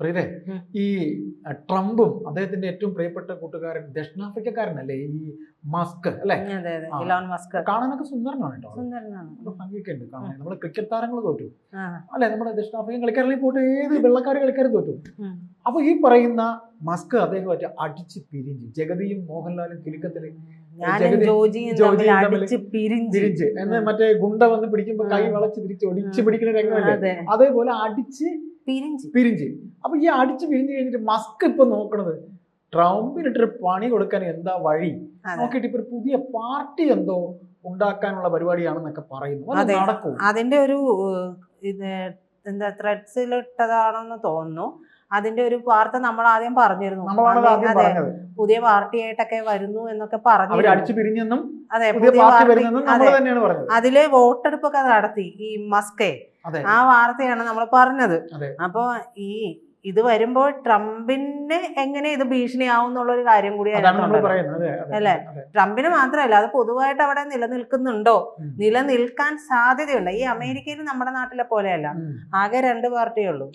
പ്രിയരെ ഈ ട്രംപും അദ്ദേഹത്തിന്റെ ഏറ്റവും പ്രിയപ്പെട്ട കൂട്ടുകാരൻ ദക്ഷിണാഫ്രിക്കക്കാരനല്ലേ? ഈ മസ്ക് അല്ലെ? മസ്ക്. കാണാനൊക്കെ സുന്ദരനാണ് കേട്ടോ. ഭംഗിയൊക്കെ ഉണ്ട് കാണാൻ. നമ്മുടെ ക്രിക്കറ്റ് താരങ്ങൾ തോറ്റു. അല്ലെ? നമ്മുടെ ദക്ഷിണാഫ്രിക്കൻ കളിക്കാരിൽ പോയിട്ട് ഏത് വെള്ളക്കാർ കളിക്കാരും തോറ്റു? അപ്പൊ ഈ പറയുന്ന മസ്ക് അദ്ദേഹമായിട്ട് അടിച്ച് പിരിഞ്ഞ് ജഗതിയും മോഹൻലാലും കിലുക്കത്തിൽ പിരിഞ്ച് എന്ന്. മറ്റേ ഗുണ്ട വന്ന് പിടിക്കുമ്പോ കൈ. വളച്ച് തിരിച്ച് ഒടിച്ച് പിടിക്കുന്ന രംഗമല്ലേ? അതെ. അതേപോലെ അടിച്ച് പിരിഞ്ച്. അപ്പൊ ഈ അടിച്ച് പിരിഞ്ഞ് കഴിഞ്ഞിട്ട് മസ്ക് ഇപ്പൊ നോക്കണത്. ട്രംപിനിട്ടൊരു പണി കൊടുക്കാൻ എന്താ വഴി? നോക്കിട്ട് നോക്കിയിട്ട് ഇപ്പൊ പുതിയ പാർട്ടി എന്തോ ഉണ്ടാക്കാനുള്ള പരിപാടിയാണെന്നൊക്കെ പറയുന്നു. നടക്കും അതിന്റെ ഒരു ഇത് എന്താ ത്രെഡ്സിലിട്ടതാണെന്ന് തോന്നുന്നു. അതിന്റെ ഒരു വാർത്ത നമ്മൾ ആദ്യം പറഞ്ഞിരുന്നു. അതെ, പുതിയ പാർട്ടിയായിട്ടൊക്കെ വരുന്നു എന്നൊക്കെ പറഞ്ഞു അടിച്ചു പിരിഞ്ഞെന്നും അതെ പുതിയ പാർട്ടി അതിൽ വോട്ടെടുപ്പൊക്കെ നടത്തി ഈ മസ്കെ ആ വാർത്തയാണ് നമ്മൾ പറഞ്ഞത്. അപ്പൊ ഈ ഇത് വരുമ്പോൾ ട്രംപിന് എങ്ങനെ ഇത് ഭീഷണിയാവും എന്നുള്ള ഒരു കാര്യം കൂടി അല്ലെ? ട്രംപിന് മാത്രമല്ല അത് പൊതുവായിട്ട് അവിടെ നിലനിൽക്കുന്നുണ്ടോ? നിലനിൽക്കാൻ സാധ്യതയുണ്ട്. ഈ അമേരിക്കയിൽ നമ്മുടെ നാട്ടിലെ പോലെയല്ല. ആകെ രണ്ട് പാർട്ടിയേ ഉള്ളൂ.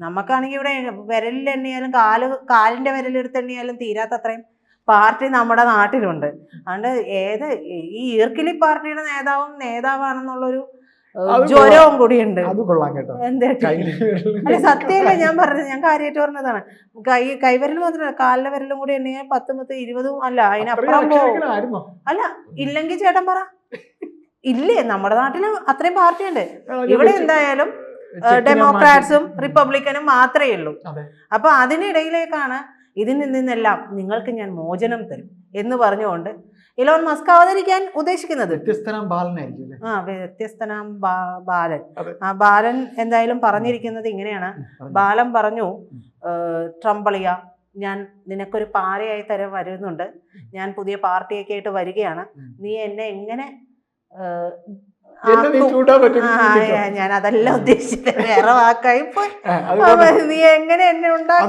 നമുക്കാണെങ്കിൽ ഇവിടെ വിരലിൽ എണ്ണിയാലും കാൽ കാലിന്റെ വിരലെടുത്ത് എണ്ണിയാലും തീരാത്ത അത്രയും പാർട്ടി നമ്മുടെ നാട്ടിലുണ്ട്. അതുകൊണ്ട് ഏത് ഈ ഈർക്കിലി പാർട്ടിയുടെ നേതാവും നേതാവാണെന്നുള്ളൊരു ജ്വരവും കൂടിയുണ്ട് അത് കൊള്ളാം കേട്ടോ. അല്ല സത്യമല്ല ഞാൻ പറഞ്ഞത് ഞാൻ കാര്യമായിട്ട് പറഞ്ഞതാണ്. കൈ കൈവരൽ മാത്രമല്ല കാലിലെ വിരലും കൂടി എണ്ണിയാൽ പത്ത് പത്ത് ഇരുപതും അല്ല അതിനപ്പുറം അല്ല പോകും? ഇല്ലെങ്കിൽ ചേട്ടൻ പറ. ഇല്ലേ നമ്മുടെ നാട്ടിൽ അത്രയും പാർട്ടി ഉണ്ട് ഇവിടെ എന്തായാലും ഡെമോക്രാറ്റ്സും റിപ്പബ്ലിക്കനും മാത്രമേ ഉള്ളൂ. അപ്പൊ അതിനിടയിലേക്കാണ് ഇതിൽ നിന്നെല്ലാം നിങ്ങൾക്ക് ഞാൻ മോചനം തരും. എന്ന് പറഞ്ഞുകൊണ്ട് ഇലോൺ മസ്ക് അവതരിക്കാൻ ഉദ്ദേശിക്കുന്നത്? വ്യത്യസ്തനാം ബാലനായിരിക്കും ആ വ്യത്യസ്തനാം ബാലൻ. ആ ബാലൻ എന്തായാലും പറഞ്ഞിരിക്കുന്നത് ഇങ്ങനെയാണ്. ബാലൻ പറഞ്ഞു ട്രംപളിയ ഞാൻ നിനക്കൊരു പാരയായി തരം വരുന്നുണ്ട്. ഞാൻ പുതിയ പാർട്ടിയൊക്കെ ആയിട്ട് വരികയാണ് നീ എന്നെ എങ്ങനെ ഞാൻ അതല്ല ഉദ്ദേശിച്ചത് വേറെ വാക്കായി പോയി. നീ എങ്ങനെ എന്നെ ഉണ്ടാക്കും?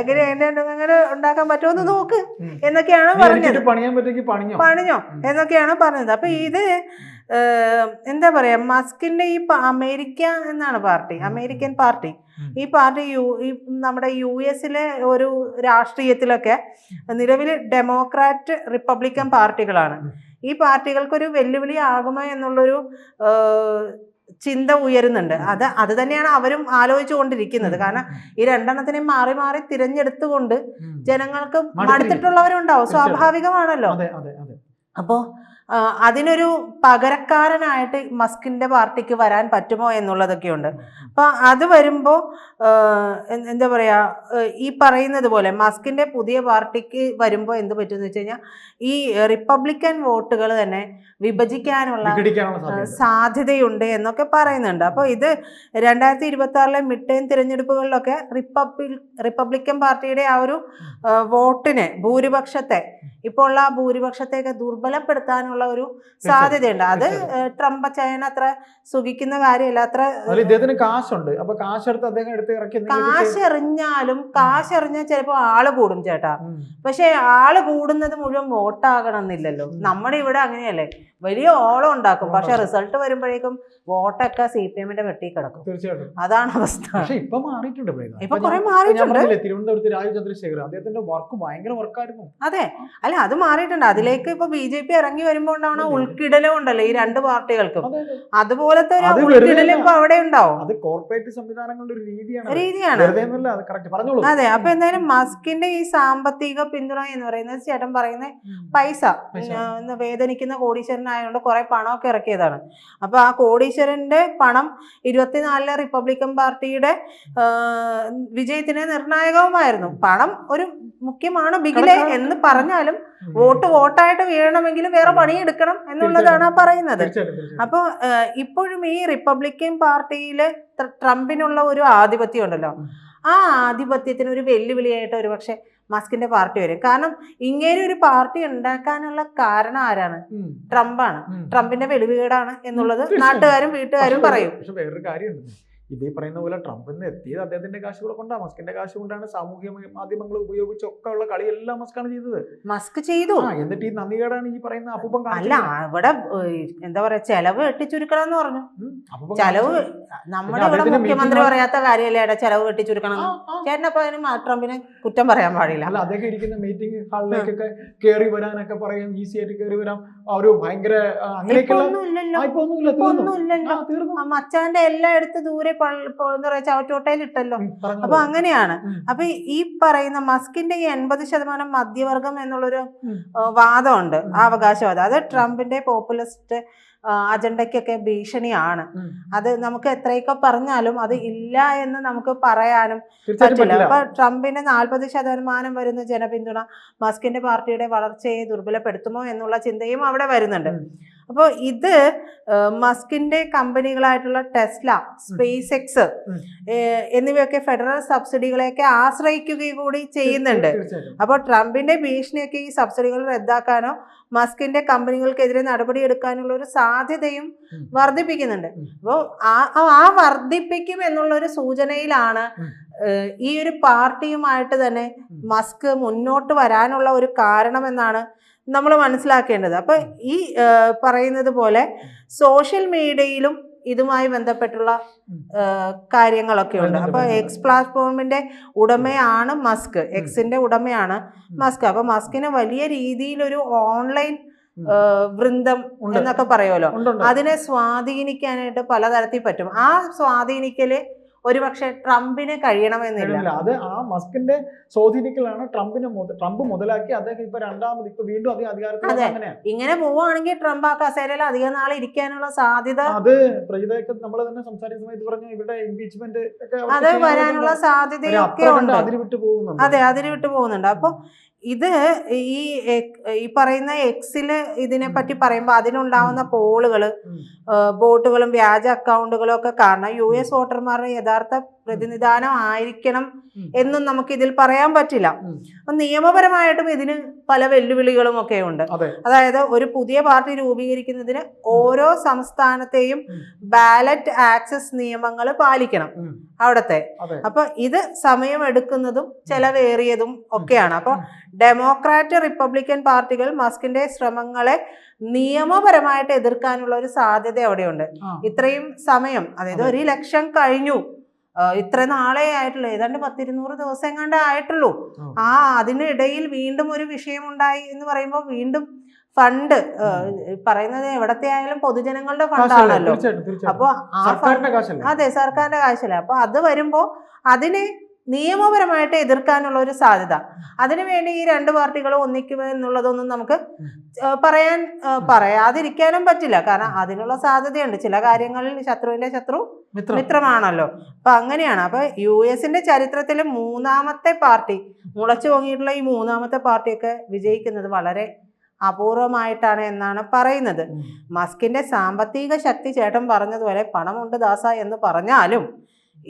എങ്ങനെ എന്നെ അങ്ങനെ ഉണ്ടാക്കാൻ പറ്റുമെന്ന് നോക്ക്. എന്നൊക്കെയാണ് പറഞ്ഞത്. പണിഞ്ഞോ? എന്നൊക്കെയാണ് പറഞ്ഞത്. അപ്പൊ ഇത് എന്താ പറയാ മസ്കിന്റെ ഈ അമേരിക്ക എന്നാണ് പാർട്ടി അമേരിക്കൻ പാർട്ടി. ഈ പാർട്ടി യു ഈ നമ്മുടെ യു എസിലെ ഒരു രാഷ്ട്രീയത്തിലൊക്കെ നിലവിൽ ഡെമോക്രാറ്റ് റിപ്പബ്ലിക്കൻ പാർട്ടികളാണ്. ഈ പാർട്ടികൾക്കൊരു വെല്ലുവിളി ആകുമോ എന്നുള്ളൊരു ചിന്ത ഉയരുന്നുണ്ട്. അത് അത് തന്നെയാണ് അവരും ആലോചിച്ചുകൊണ്ടിരിക്കുന്നത് കാരണം ഈ രണ്ടെണ്ണത്തിനെയും മാറി മാറി തിരഞ്ഞെടുത്തുകൊണ്ട്. ജനങ്ങൾക്ക്. മടുത്തിട്ടുള്ളവരുണ്ടാവും. സ്വാഭാവികമാണല്ലോ. അപ്പോൾ അതിനൊരു പകരക്കാരനായിട്ട് മസ്കിന്റെ പാർട്ടിക്ക് വരാൻ പറ്റുമോ എന്നുള്ളതൊക്കെയുണ്ട്. അപ്പോൾ അത് വരുമ്പോൾ എന്താ പറയുക ഈ പറയുന്നത് പോലെ മസ്കിന്റെ പുതിയ പാർട്ടിക്ക് വരുമ്പോൾ എന്ത് പറ്റുമെന്ന് വെച്ച് കഴിഞ്ഞാൽ ഈ റിപ്പബ്ലിക്കൻ വോട്ടുകൾ തന്നെ വിഭജിക്കാനുള്ള സാധ്യതയുണ്ട്. എന്നൊക്കെ പറയുന്നുണ്ട്. അപ്പോൾ ഇത് രണ്ടായിരത്തി ഇരുപത്തി ആറിലെ മിഡ് ടൈം തിരഞ്ഞെടുപ്പുകളിലൊക്കെ റിപ്പബ്ലി റിപ്പബ്ലിക്കൻ പാർട്ടിയുടെ ആ ഒരു വോട്ടിനെ ഭൂരിപക്ഷത്തെ ഇപ്പോൾ ഉള്ള ആ ഭൂരിപക്ഷത്തെയൊക്കെ ദുർബലപ്പെടുത്താനുള്ള ഒരു സാധ്യതയുണ്ട്. അത് ട്രംപ് ചൈന അത്ര സുഖിക്കുന്ന കാര്യമല്ല. അത്ര ഇദ്ദേഹത്തിന് കാശുണ്ട്. അപ്പൊ കാശെടുത്ത് അദ്ദേഹം എടുത്ത് ഇറക്കി കാശ് എറിഞ്ഞാലും കാശ് എറിഞ്ഞാൽ ചിലപ്പോൾ ആൾ കൂടും ചേട്ടാ. പക്ഷെ ആൾ കൂടുന്നത് മുഴുവൻ വോട്ടാകണം എന്നില്ലല്ലോ. നമ്മുടെ ഇവിടെ അങ്ങനെയല്ലേ? വലിയ ഓളം ഉണ്ടാക്കും. പക്ഷെ റിസൾട്ട് വരുമ്പോഴേക്കും വോട്ടൊക്കെ സി പി എമ്മിന്റെ വെട്ടി കിടക്കും. തീർച്ചയായിട്ടും. അതാണ് അവസ്ഥ. പക്ഷെ ഇപ്പൊ മാറിയിട്ടുണ്ട്. ഇപ്പൊ കുറെ മാറിയിട്ടുണ്ട്. തിരുവനന്തപുരത്ത് രാജു ചന്ദ്രശേഖർ അദ്ദേഹത്തിന്റെ വർക്ക് ഭയങ്കര വർക്കായിരുന്നു. അതെ. അല്ല അത് മാറിയിട്ടുണ്ട്. അതിലേക്ക് ഇപ്പൊ ബി ജെ പി ഇറങ്ങി വരുമ്പോൾ ഉണ്ടാവണ. ഉൾക്കിടലും ഉണ്ടല്ലോ ഈ രണ്ട് പാർട്ടികൾക്കും. അതെ, അതെ. അതുപോലത്തെ ഒരു ഉൾക്കിടലും ഇപ്പൊ അവിടെ ഉണ്ടാവും. അത് കോർപ്പറേറ്റ് സംവിധാനങ്ങളുടെ ഒരു രീതിയാണ്. രീതിയാണ്. അത് അപ്പൊ എന്തായാലും മസ്കിന്റെ ഈ സാമ്പത്തിക പിന്തുണ എന്ന് പറയുന്നത് ചേട്ടൻ പറയുന്ന പൈസ വേദനിക്കുന്ന കോടീശ്വരൻ കോടീശ്വരനായതുകൊണ്ട് കുറെ പണമൊക്കെ ഇറക്കിയതാണ്. അപ്പൊ ആ കോടീശ്വരന്റെ പണം ഇരുപത്തിനാലിലെ റിപ്പബ്ലിക്കൻ പാർട്ടിയുടെ വിജയത്തിന് നിർണായകവുമായിരുന്നു. പണം ഒരു മുഖ്യമാണ് ബിഗിലെ എന്ന് പറഞ്ഞാലും. വോട്ട് വോട്ടായിട്ട് വീഴണമെങ്കിലും വേറെ പണിയെടുക്കണം എന്നുള്ളതാണ് ആ പറയുന്നത്. അപ്പോൾ ഇപ്പോഴും ഈ റിപ്പബ്ലിക്കൻ പാർട്ടിയിലെ ട്രംപിനുള്ള ഒരു ആധിപത്യം ഉണ്ടല്ലോ ആ ആധിപത്യത്തിന് ഒരു വെല്ലുവിളിയായിട്ട് ഒരുപക്ഷെ മസ്കിന്റെ പാർട്ടി വരും. കാരണം ഇങ്ങനെ ഒരു പാർട്ടി ഉണ്ടാക്കാനുള്ള കാരണം ആരാണ്? ട്രംപ് ട്രംപാണ്. ട്രംപിന്റെ വെളിവീടാണ് എന്നുള്ളത് നാട്ടുകാരും വീട്ടുകാരും പറയും. പക്ഷെ വേറൊരു കാര്യമുണ്ട്. ഇതേ പറയുന്ന പോലെ ട്രംപിന്ന് എത്തിയത് അദ്ദേഹത്തിന്റെ കാശ് കൂടെ കൊണ്ടാണ് മസ്കിന്റെ കാശ് കൊണ്ടാണ് സാമൂഹ്യ മാധ്യമങ്ങൾ ഉപയോഗിച്ചൊക്കെ ഉള്ള എല്ലാം മസ്കാണ് ചെയ്തത്. മസ്ക് ചെയ്തു. എന്നിട്ട് ഈ നന്ദികേടാണ് ഈ പറയുന്ന അപ്പം അല്ല ഇവിടെ അവിടെ എന്താ പറയാ ചെലവ് വെട്ടിച്ചുരുക്കണം എന്ന് പറഞ്ഞു ചെലവ്. നമ്മുടെ ഇവിടെ മുഖ്യമന്ത്രി പറയാത്ത കാര്യമല്ലേ ചെലവ് വെട്ടിച്ചുരുക്കണം. ചേട്ടനപ്പോ അതിന് ട്രംപിനെ കുറ്റം പറയാൻ പാടില്ല. അല്ല അദ്ദേഹം ഇരിക്കുന്ന മീറ്റിംഗ് ഹാളിലേക്കൊക്കെ കയറി വരാനൊക്കെ പറയും ഈസി ആയിട്ട് കയറി വരാം. ഒരു ഭയങ്കര അങ്ങനെയൊക്കെയുള്ള ഒന്നുമില്ലല്ലോ മച്ചാന്റെ എല്ലാം എടുത്ത് ദൂരെ എന്താ പറയാ ചവറ്റോട്ടയിൽ ഇട്ടല്ലോ. ഉം, അപ്പൊ അങ്ങനെയാണ്. അപ്പൊ ഈ പറയുന്ന മസ്കിന്റെ ഈ എൺപത് ശതമാനം മധ്യവർഗം എന്നുള്ളൊരു. വാദമുണ്ട്. ആ അവകാശവാദം. അത് ട്രംപിന്റെ പോപ്പുലിസ്റ്റ് അജണ്ടയ്ക്കൊക്കെ ഭീഷണിയാണ്. അത് നമുക്ക് എത്രയൊക്കെ പറഞ്ഞാലും അത് ഇല്ല എന്ന് നമുക്ക് പറയാനും പറ്റില്ല. അപ്പൊ ട്രംപിന് നാൽപ്പത് ശതമാനം വരുന്ന ജനപിന്തുണ മസ്കിന്റെ പാർട്ടിയുടെ വളർച്ചയെ ദുർബലപ്പെടുത്തുമോ എന്നുള്ള ചിന്തയും അവിടെ വരുന്നുണ്ട്. അപ്പോൾ ഇത് മസ്കിന്റെ കമ്പനികളായിട്ടുള്ള ടെസ്ല സ്പേസ് എക്സ് എന്നിവയൊക്കെ ഫെഡറൽ സബ്സിഡികളെയൊക്കെ ആശ്രയിക്കുകയും കൂടി ചെയ്യുന്നുണ്ട്. അപ്പോൾ ട്രംപിന്റെ ഭീഷണിയൊക്കെ ഈ സബ്സിഡികൾ റദ്ദാക്കാനോ മസ്കിന്റെ കമ്പനികൾക്കെതിരെ നടപടിയെടുക്കാനുള്ള ഒരു സാധ്യതയും. വർദ്ധിപ്പിക്കുന്നുണ്ട്. അപ്പോൾ ആ ആ- ആ വർദ്ധിപ്പിക്കും എന്നുള്ള ഒരു സൂചനയിലാണ് ഈ ഒരു പാർട്ടിയുമായിട്ട് തന്നെ മസ്ക് മുന്നോട്ട് വരാനുള്ള ഒരു കാരണമെന്നാണ് നമ്മൾ മനസ്സിലാക്കേണ്ടത്. അപ്പൊ ഈ പറയുന്നത് പോലെ സോഷ്യൽ മീഡിയയിലും ഇതുമായി ബന്ധപ്പെട്ടുള്ള കാര്യങ്ങളൊക്കെ ഉണ്ട്. അപ്പോൾ അപ്പൊ എക്സ് പ്ലാറ്റ്ഫോമിന്റെ ഉടമയാണ് മസ്ക് എക്സിന്റെ ഉടമയാണ് മസ്ക് അപ്പൊ മസ്കിന് വലിയ രീതിയിലൊരു ഓൺലൈൻ. വൃന്ദം. എന്നൊക്കെ പറയുമല്ലോ. അതിനെ സ്വാധീനിക്കാനായിട്ട് പലതരത്തിൽ പറ്റും. ആ സ്വാധീനിക്കൽ ഒരുപക്ഷെ ട്രംപിന് കഴിയണമെന്നില്ല. അത് ആ മസ്കിന്റെ സ്വാധീനിക്കലാണ് ട്രംപിനെ ട്രംപ് മുതലാക്കി അദ്ദേഹം ഇപ്പൊ രണ്ടാമത് ഇപ്പൊ വീണ്ടും അധികം അധികാരത്തിൽ ഇങ്ങനെ പോവുകയാണെങ്കിൽ ട്രംപ് ആ കസേരയിൽ അധികം നാളെ ഇരിക്കാനുള്ള സാധ്യത അത് പ്രജിതയൊക്കെ നമ്മൾ തന്നെ സംസാരിക്കുന്ന സമയത്ത് പറഞ്ഞു ഇവിടെ ഇംപീച്ച്മെന്റ് ഒക്കെ അത് വരാനുള്ള സാധ്യതയൊക്കെ ഉണ്ട് അതിര് വിട്ടു പോകുന്നുണ്ട്? അതെ അതിരി വിട്ടു പോകുന്നുണ്ട്. അപ്പൊ ഇത് ഈ ഈ പറയുന്ന എക്സിൽ ഇതിനെ പറ്റി പറയുമ്പോൾ അതിനുണ്ടാവുന്ന പോളുകൾ ബോട്ടുകളും വ്യാജ അക്കൗണ്ടുകളും ഒക്കെ കാരണം യു എസ് വോട്ടർമാരുടെ യഥാർത്ഥ പ്രതിനിധാനം ആയിരിക്കണം എന്നും നമുക്ക് ഇതിൽ പറയാൻ പറ്റില്ല. നിയമപരമായിട്ടും ഇതിന് പല വെല്ലുവിളികളും ഒക്കെ ഉണ്ട് അതായത് ഒരു പുതിയ പാർട്ടി രൂപീകരിക്കുന്നതിന് ഓരോ സംസ്ഥാനത്തെയും ബാലറ്റ് ആക്സസ് നിയമങ്ങൾ പാലിക്കണം. അവിടത്തെ. അപ്പൊ ഇത് സമയമെടുക്കുന്നതും ചെലവേറിയതും ഒക്കെയാണ്. അപ്പൊ ഡെമോക്രാറ്റ് റിപ്പബ്ലിക്കൻ പാർട്ടികൾ മസ്കിന്റെ ശ്രമങ്ങളെ നിയമപരമായിട്ട് എതിർക്കാനുള്ള ഒരു സാധ്യത അവിടെയുണ്ട്. ഇത്രയും സമയം അതായത് ഒരു ഇലക്ഷൻ കഴിഞ്ഞു. ഇത്ര നാളേ ആയിട്ടുള്ളൂ. ഏതാണ്ട് പത്തിരുന്നൂറ് ദിവസം എങ്ങാണ്ട് ആയിട്ടുള്ളൂ. ആ. അതിനിടയിൽ വീണ്ടും ഒരു വിഷയമുണ്ടായി എന്ന് പറയുമ്പോൾ വീണ്ടും ഫണ്ട് പറയുന്നത് എവിടത്തെ ആയാലും പൊതുജനങ്ങളുടെ ഫണ്ടാണല്ലോ. അപ്പോ തീർച്ചയായിട്ടും. അപ്പൊ ആ ഫണ്ട് സർക്കാരിന്റെ കാശല്ലേ? അതെ സർക്കാരിന്റെ കാശല്ല. അപ്പൊ അത് വരുമ്പോ അതിനെ നിയമപരമായിട്ട് എതിർക്കാനുള്ള ഒരു സാധ്യത. അതിനുവേണ്ടി ഈ രണ്ട് പാർട്ടികളും ഒന്നിക്കുമോ എന്നുള്ളതൊന്നും നമുക്ക് പറയാൻ പറയാതിരിക്കാനും പറ്റില്ല. കാരണം അതിനുള്ള സാധ്യതയുണ്ട്. ചില കാര്യങ്ങളിൽ ശത്രുവിന്റെ ശത്രു മിത്രം. മിത്രമാണല്ലോ. അപ്പൊ അങ്ങനെയാണ്. അപ്പൊ യു എസിന്റെ ചരിത്രത്തിൽ മൂന്നാമത്തെ പാർട്ടി മുളച്ചു പൊങ്ങിയിട്ടുള്ള ഈ മൂന്നാമത്തെ പാർട്ടിയൊക്കെ വിജയിക്കുന്നത് വളരെ അപൂർവമായിട്ടാണ് എന്നാണ് പറയുന്നത്. മസ്കിന്റെ സാമ്പത്തിക ശക്തി ചേട്ടൻ പറഞ്ഞതുപോലെ പണമുണ്ട് ദാസ എന്ന് പറഞ്ഞാലും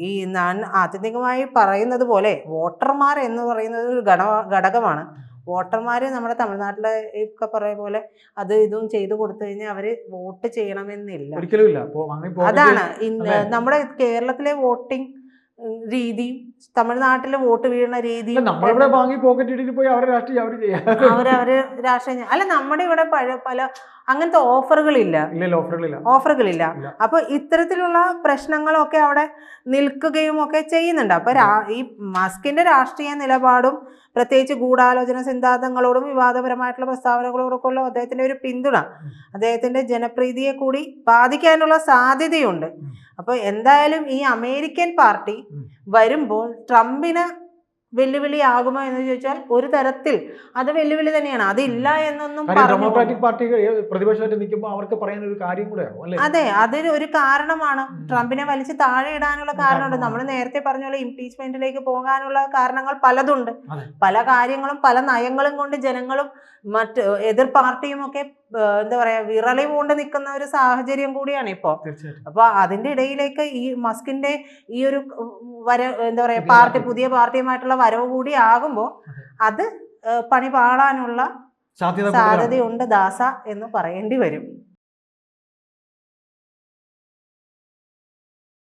ഈ ഞാൻ ആത്യന്തികമായി പറയുന്നത് പോലെ വോട്ടർമാർ എന്ന് പറയുന്നത് ഒരു ഘട ഘടകമാണ്. വോട്ടർമാർ നമ്മുടെ തമിഴ്നാട്ടിലെ ഒക്കെ പറയ പോലെ അത് ഇതും ചെയ്തു കൊടുത്തു കഴിഞ്ഞാൽ അവർ വോട്ട് ചെയ്യണമെന്നില്ല. അതാണ്. നമ്മുടെ കേരളത്തിലെ വോട്ടിംഗ് രീതിയും തമിഴ്നാട്ടിൽ വോട്ട് വീഴുന്ന രീതി രീതിയും നമ്മളിവിടെ വാങ്ങി പോക്കറ്റ് ഇട്ടിട്ട് പോയി അവരെ രാഷ്ട്രീയം അവർ ചെയ്യാം. അവരവര് രാഷ്ട്രീയം അല്ല നമ്മുടെ ഇവിടെ പല പല അങ്ങനത്തെ ഓഫറുകളില്ല. ഓഫറുകളില്ല. ഓഫറുകളില്ല. അപ്പൊ ഇത്തരത്തിലുള്ള പ്രശ്നങ്ങളൊക്കെ അവിടെ നിൽക്കുകയും ഒക്കെ ചെയ്യുന്നുണ്ട്. അപ്പൊ ഈ മസ്കിന്റെ രാഷ്ട്രീയ നിലപാടും പ്രത്യേകിച്ച് ഗൂഢാലോചന സിദ്ധാന്തങ്ങളോടും വിവാദപരമായിട്ടുള്ള പ്രസ്താവനകളോടൊക്കെ ഉള്ള അദ്ദേഹത്തിന്റെ ഒരു പിന്തുണ അദ്ദേഹത്തിന്റെ അദ്ദേഹത്തിന്റെ ജനപ്രീതിയെ കൂടി ബാധിക്കാനുള്ള സാധ്യതയുണ്ട്. അപ്പോൾ എന്തായാലും ഈ അമേരിക്കൻ പാർട്ടി വരുമ്പോൾ ട്രംപിന് വെല്ലുവിളി ആകുമോ എന്ന് ചോദിച്ചാൽ ഒരു തരത്തിൽ അത് വെല്ലുവിളി തന്നെയാണ്. അതില്ല എന്നൊന്നും ഡെമോക്രാറ്റിക് പാർട്ടി പ്രതിപക്ഷമായിട്ട് നിൽക്കുമ്പോൾ അവർക്ക് പറയാൻ ഒരു കാര്യം അതെ അതിന് ഒരു കാരണമാണ്. ട്രംപിനെ വലിച്ച് താഴെ ഇടാനുള്ള കാരണമുണ്ട്. നമ്മൾ നേരത്തെ പറഞ്ഞ പോലെ ഇംപീച്ച്മെന്റിലേക്ക് പോകാനുള്ള കാരണങ്ങൾ പലതുണ്ട്. പല കാര്യങ്ങളും പല നയങ്ങളും കൊണ്ട് ജനങ്ങളും മറ്റ് എതിർ പാർട്ടിയും ഒക്കെ എന്താ പറയാ വിറളി പൂണ്ട് നിൽക്കുന്ന ഒരു സാഹചര്യം കൂടിയാണ് ഇപ്പോ. അപ്പൊ അതിന്റെ ഇടയിലേക്ക് ഈ മസ്കിന്റെ ഈ ഒരു വര എന്താ പറയാ പാർട്ടി. പുതിയ പാർട്ടിയുമായിട്ടുള്ള വരവ് കൂടി ആകുമ്പോൾ അത്. പണി പാടാനുള്ള സാധ്യതയുണ്ട് ദാസ എന്ന് പറയേണ്ടി വരും.